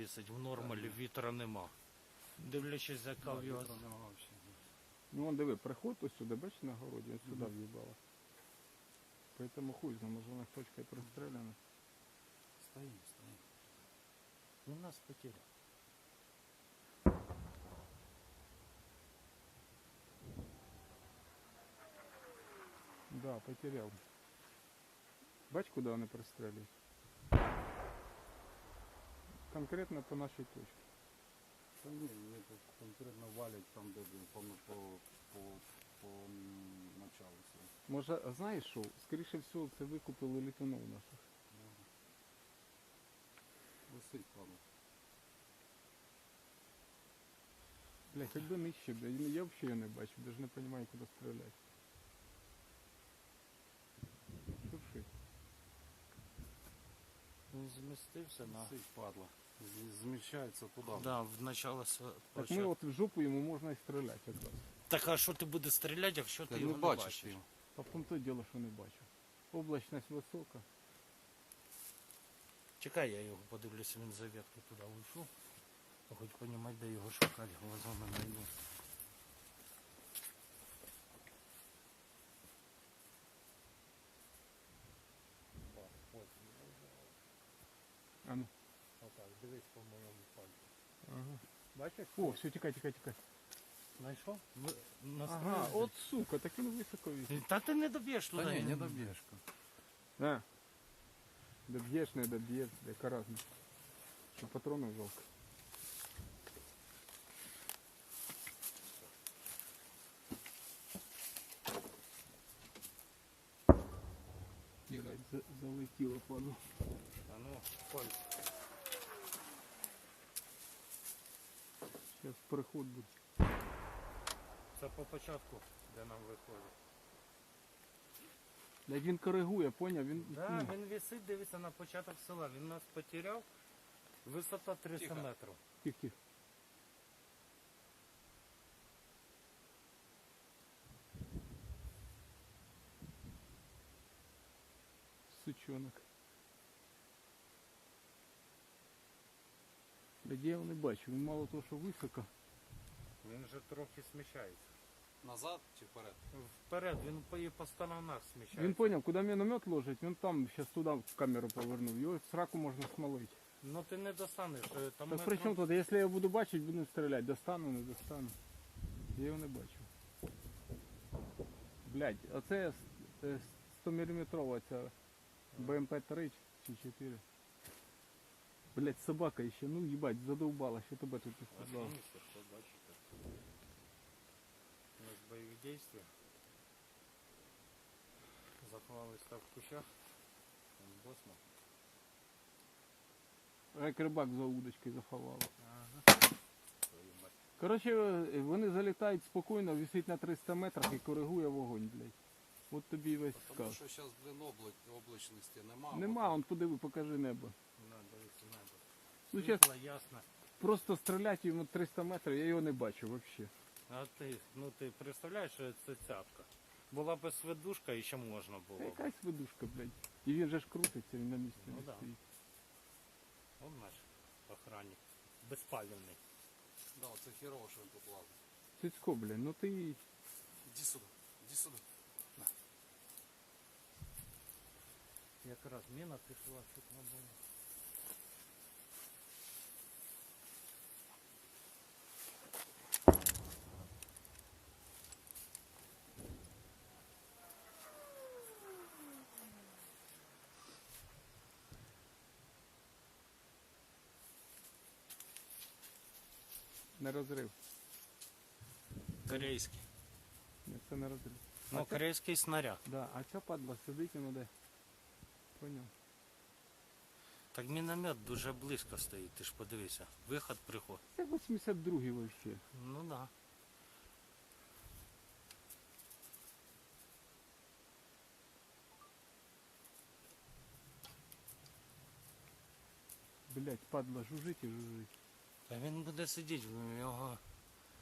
вісить в нормалі, вітра нема. Дивлячись, яка в його. Ну вон диви, приход ось сюди, бачиш на городі, ось сюди в'їбало. Поэтому хуй знає, може вона точкою пристреляна. Стоїть, стоїть. Він нас потеряв. Да, потеряв. Бач, куди вони пристрелюють? Конкретно по нашій точці. Та ні, вони тут конкретно валять там, де блін, по, по, по, по началу цього. Може, а знаєш що? Скоріше всього, це викупили літунов наших. Висить, ладно. Бля, хоч би нижче, бля. Я я взагалі не бачу, навіть не розумію, куди стріляти. Шуршить. Він змістився на. Висить, падла. Зміщається туди. Да, в начало св- Так ми от в жопу йому можна і стріляти якраз. Так а що ти будеш стріляти, якщо ти Ти його не не бачиш його. А в тому то діло, що не бачу. Облачність висока. Чекай, я його подивлюся, він за ветку туди вийшов. Хоч понімати, де його шукати, глазами найду. Отак, дивись по моєму пальцю. Ага. Бачиш? О, все, тікай, тікай, тікай. Знайшов? Ви- Ага, настріляй. от сука, так він високо вісить. Та ти не доб'єш туди. Та ні, він- не доб'єш. А. Доб'єш, не доб'єш, яка разниця. Що патрони жалко. Блядь, за- залетіло паду. А ну, Коль, Зараз переход буде. це по початку, де нам виходить. Блядь, він коригує, поняв? Він, Да, ну, він висить, дивиться на початок села. Він нас потеряв. Висота 300 Тихо. метрів. тих, тих. Сучонок. Блядь, я його не бачу, він мало того, що високо. Він вже трохи сміщається. Назад чи вперед? Вперед, він по, і по сторонах сміщається. Він поняв, куди міномет ложить, він там зараз туди в камеру повернув. Його сраку можна смолити. Ну ти не достанеш. е, Там Так метром- при чому тут, якщо я буду бачити, буду стріляти. Достану, не достану. Я його не бачу. Блядь, оце 100 мм ця БМП-3 чи 4. Блядь, собака ще, ну їбать, задовбала, що тебе тут бачите? У нас бойові дії. Заховались так в кущах. Босно. Як рибак за удочкою заховала. Ага. Коротше, е, вони залітають спокійно, висить на 300 метрах і коригує вогонь, блядь. От тобі і весь Тому сказ. що зараз, обла- облачності нема. Нема, он подиви, покажи небо. Ну, Світло, ясно. Просто стріляти йому 300 метрів, я його не бачу взагалі. А ти, ну ти представляєш, що це цятка. Була б свидушка і ще можна було. б. Якась видушка, блядь. І він же ж крутиться, він на місці Ну не да. стоїть. Он наш охранник. Безпалівний. Да, це херово, що він тут лазить. Цицько, блядь, ну ти Іди сюди, іди сюди. Якраз міна пішла тут на бою. Не розрив. Корейський. Ні, це не розрив. Ну, це- корейський снаряд. Да, а ця падла сидить, ну де. Поняв. Так міномет дуже близько стоїть, ти ж подивися. Виход, приход. Це 82-й вообще. Ну да. Блядь, падла жужить і жужить. Та він буде сидіти, в нього